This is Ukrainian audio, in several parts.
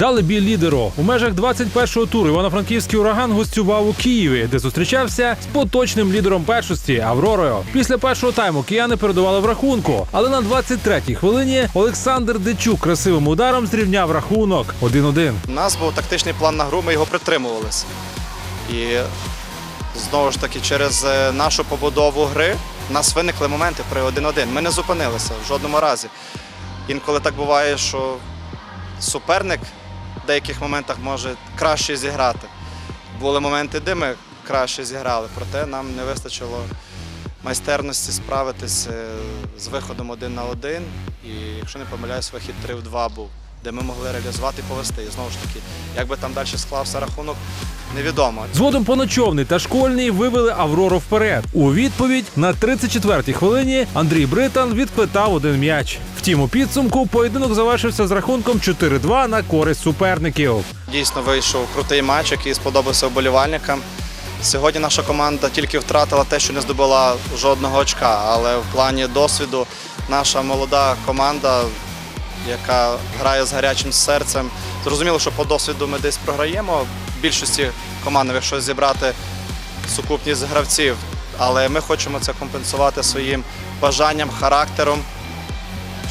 дали бій лідеру. У межах 21-го туру Івано-Франківський ураган гостював у Києві, де зустрічався з поточним лідером першості Авророю. Після першого тайму кияни передували в рахунку, але на 23-й хвилині Олександр Дечук красивим ударом зрівняв рахунок 1-1. У нас був тактичний план на гру, ми його притримувалися. І знову ж таки, через е, нашу побудову гри у нас виникли моменти при 1-1. Ми не зупинилися в жодному разі. Інколи так буває, що суперник деяких моментах може краще зіграти. Були моменти, де ми краще зіграли, проте нам не вистачило майстерності справитися з виходом один на один. І якщо не помиляюсь, вихід 3 в 2 був, де ми могли реалізувати і повести. І знову ж таки, як би там далі склався рахунок, невідомо. Згодом поночовний та школьний вивели Аврору вперед. У відповідь на 34-й хвилині Андрій Британ відквитав один м'яч. Втім, у підсумку поєдинок завершився з рахунком 4-2 на користь суперників. Дійсно вийшов крутий матч, який сподобався вболівальникам. Сьогодні наша команда тільки втратила те, що не здобула жодного очка, але в плані досвіду наша молода команда, яка грає з гарячим серцем, зрозуміло, що по досвіду ми десь програємо. Більшості команд, якщо зібрати сукупність гравців. Але ми хочемо це компенсувати своїм бажанням, характером,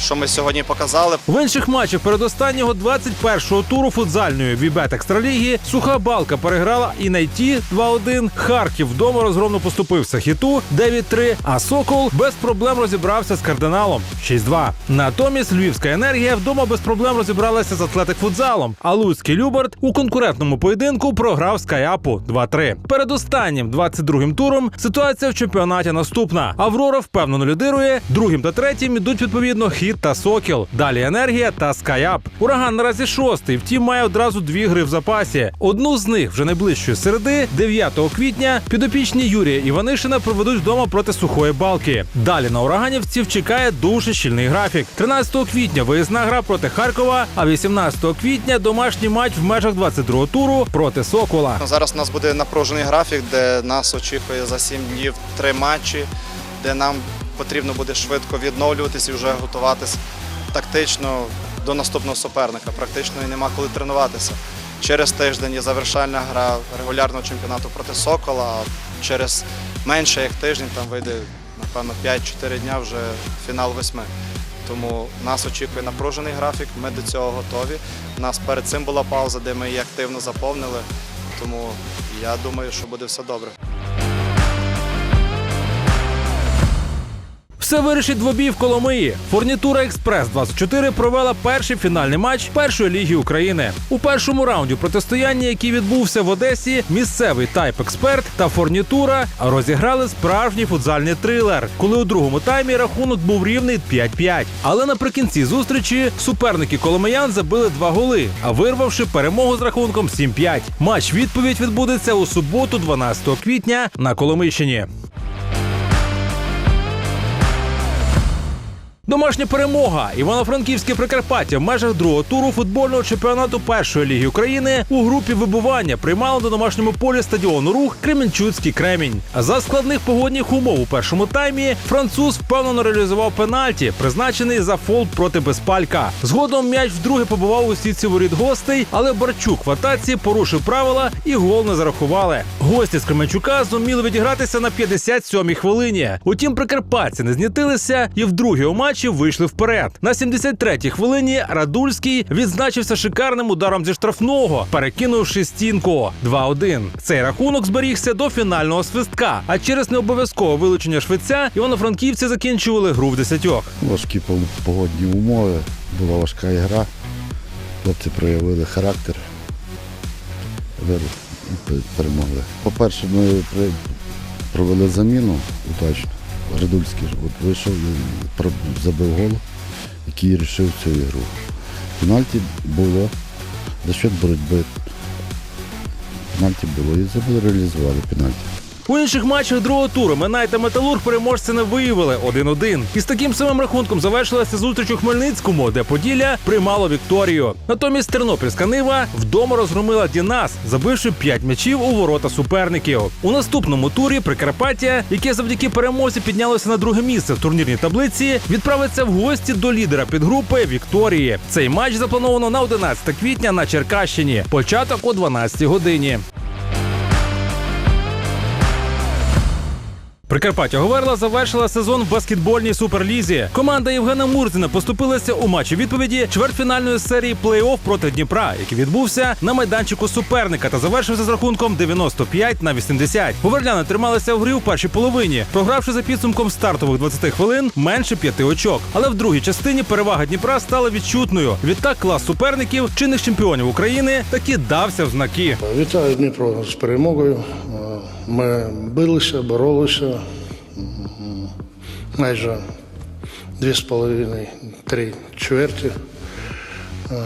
що ми сьогодні показали. В інших матчах передостаннього 21-го туру футзальної Вібет Екстраліги суха балка переграла і найті 2-1. Харків вдома розгромно поступився хіту 9-3, а Сокол без проблем розібрався з кардиналом 6-2. Натомість Львівська енергія вдома без проблем розібралася з атлетик футзалом. А Луцький Люберт у конкурентному поєдинку програв Скаяпу 2-3. Перед останнім 22-м туром ситуація в чемпіонаті наступна. Аврора впевнено лідирує. Другим та третім ідуть відповідно хіт та сокіл. Далі енергія та скаяп. Ураган наразі шостий. Втім, має одразу дві гри в запасі. Одну з них вже найближчої середи, 9 квітня, підопічні Юрія Іванишина проведуть вдома проти сухої балки. Далі на ураганівців чекає дуже щільний графік. 13 квітня виїзна гра проти Харкова, а 18 квітня домашній матч в межах 22-го туру проти Сокола. Зараз у нас буде напружений графік, де нас очікує за 7 днів три матчі, де нам потрібно буде швидко відновлюватись і вже готуватись тактично до наступного суперника. Практично і нема коли тренуватися. Через тиждень є завершальна гра регулярного чемпіонату проти Сокола, а через менше як тиждень там вийде, напевно, 5-4 дня вже фінал восьми. Тому нас очікує напружений графік, ми до цього готові. У нас перед цим була пауза, де ми її активно заповнили. Тому я думаю, що буде все добре. Все вирішить двобій в Коломиї. Фурнітура Експрес 24 провела перший фінальний матч першої ліги України. У першому раунді протистояння, який відбувся в Одесі, місцевий тайп експерт та фурнітура розіграли справжній футзальний трилер, коли у другому таймі рахунок був рівний 5-5. Але наприкінці зустрічі суперники Коломиян забили два голи, а вирвавши перемогу з рахунком 7-5. Матч відповідь відбудеться у суботу, 12 квітня на Коломийщині. Домашня перемога. Івано-Франківське Прикарпаття в межах другого туру футбольного чемпіонату першої ліги України у групі вибування приймало на домашньому полі стадіону рух Кременчуцький Кремінь. За складних погодних умов у першому таймі француз впевнено реалізував пенальті, призначений за фол проти безпалька. Згодом м'яч вдруге побував у сітці воріт гостей, але Барчук в атаці порушив правила і гол не зарахували. Гості з Кременчука зуміли відігратися на 57-й хвилині. Утім, прикарпатці не знітилися і в другій у матчі вийшли вперед. На 73-й хвилині Радульський відзначився шикарним ударом зі штрафного, перекинувши стінку 2-1. Цей рахунок зберігся до фінального свистка. А через необов'язкове вилучення швеця івано-франківці закінчували гру в десятьох. Важкі погодні умови, була важка гра. Хлопці проявили характер. Вир- пе- Перемогли. По-перше, ми провели заміну удачно. Радульський от вийшов забив гол, який рішив цю ігру. Пенальті було за счет боротьби. Пенальті було і забили, реалізували пенальті. У інших матчах другого туру Минай та Металург переможця не виявили 1-1. І з таким самим рахунком завершилася зустріч у Хмельницькому, де Поділля приймало Вікторію. Натомість Тернопільська Нива вдома розгромила Дінас, забивши 5 м'ячів у ворота суперників. У наступному турі Прикарпаття, яке завдяки перемозі піднялося на друге місце в турнірній таблиці, відправиться в гості до лідера підгрупи Вікторії. Цей матч заплановано на 11 квітня на Черкащині. Початок о 12 годині. Прикарпаття Говерла завершила сезон в баскетбольній суперлізі. Команда Євгена Мурзіна поступилася у матчі відповіді чвертьфінальної серії плей-офф проти Дніпра, який відбувся на майданчику суперника та завершився з рахунком 95 на 80. Говерляни трималися в грі у першій половині, програвши за підсумком стартових 20 хвилин менше п'яти очок. Але в другій частині перевага Дніпра стала відчутною. Відтак клас суперників, чинних чемпіонів України, таки дався в знаки. Вітаю Дніпро з перемогою. Ми билися, боролися майже дві з половиною, три чверті. Е,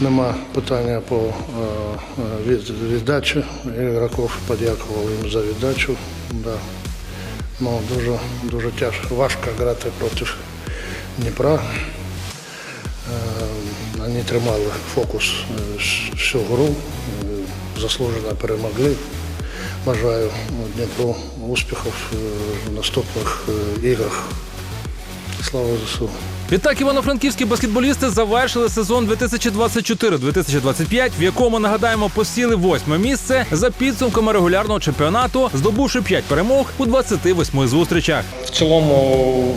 Нема питання по е, е, від, віддачі. Ігроків подякував їм за віддачу. Да. Ну, дуже, дуже тяжко, важко грати проти Дніпра. Вони тримали фокус всю гру, заслужено перемогли. Бажаю Дніпру успіхів е, в наступних е, іграх. Слава ЗСУ! Відтак івано-франківські баскетболісти завершили сезон 2024-2025, в якому нагадаємо посіли восьме місце за підсумками регулярного чемпіонату, здобувши 5 перемог у 28 зустрічах. В цілому,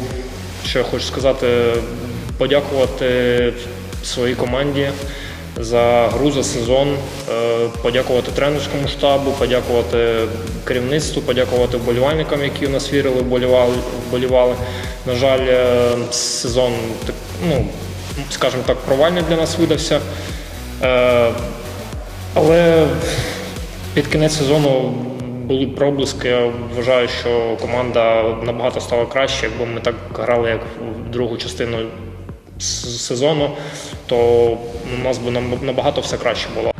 що я хочу сказати, подякувати своїй команді за гру за сезон, е, подякувати тренерському штабу, подякувати керівництву, подякувати вболівальникам, які в нас вірили, вболівали. На жаль, е, сезон ну, скажімо так, провальний для нас видався. Е, Але під кінець сезону були проблиски. Я вважаю, що команда набагато стала краще. Якби ми так грали, як в другу частину сезону, то у нас би набагато все краще було.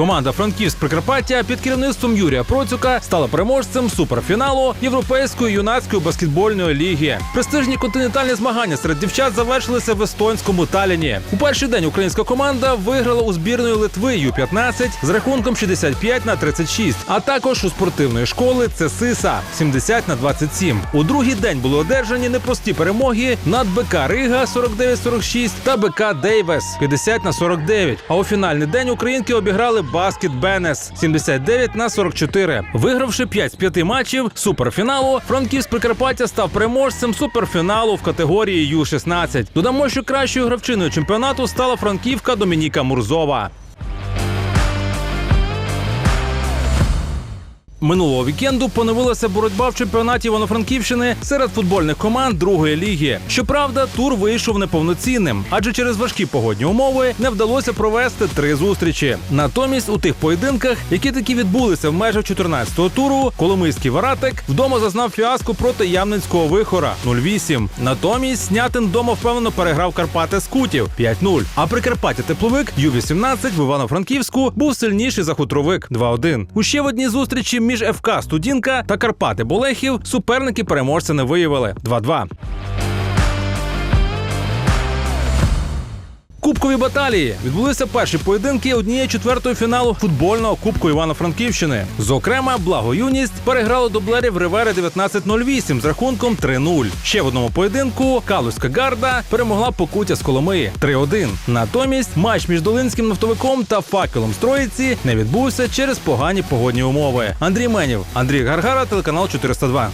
Команда Франківськ Прикарпаття під керівництвом Юрія Процюка стала переможцем суперфіналу Європейської юнацької баскетбольної ліги. Престижні континентальні змагання серед дівчат завершилися в естонському Таліні. У перший день українська команда виграла у збірної Литви Ю-15 з рахунком 65 на 36, а також у спортивної школи Цесиса 70 на 27. У другий день були одержані непрості перемоги над БК Рига 49-46 та БК Дейвес 50 на 49. А у фінальний день українки обіграли Баскет Бенес 79 на 44. Вигравши 5 з 5 матчів суперфіналу, Франківськ Прикарпаття став переможцем суперфіналу в категорії Ю-16. Додамо, що кращою гравчиною чемпіонату стала франківка Домініка Мурзова. Минулого вікенду поновилася боротьба в чемпіонаті Івано-Франківщини серед футбольних команд другої ліги. Щоправда, тур вийшов неповноцінним, адже через важкі погодні умови не вдалося провести три зустрічі. Натомість у тих поєдинках, які таки відбулися в межах 14-го туру, Коломийський Варатик вдома зазнав фіаско проти Ямницького вихора 0-8. Натомість Снятин вдома впевнено переграв Карпати Скутів 5-0. А Прикарпаття Тепловик Ю-18 в Івано-Франківську був сильніший за хутровик 2-1. У ще в одній зустрічі між ФК Студінка та Карпати Болехів суперники переможця не виявили 2-2. Кубкові баталії відбулися перші поєдинки однієї четвертої фіналу футбольного кубку Івано-Франківщини. Зокрема, благоюність переграло дублерів Ривери 19-08 з рахунком 3-0. Ще в одному поєдинку Калузька гарда перемогла Покуття з Коломиї 3-1. Натомість матч між Долинським нафтовиком та факелом Строїці не відбувся через погані погодні умови. Андрій Менів, Андрій Гаргара, телеканал 402.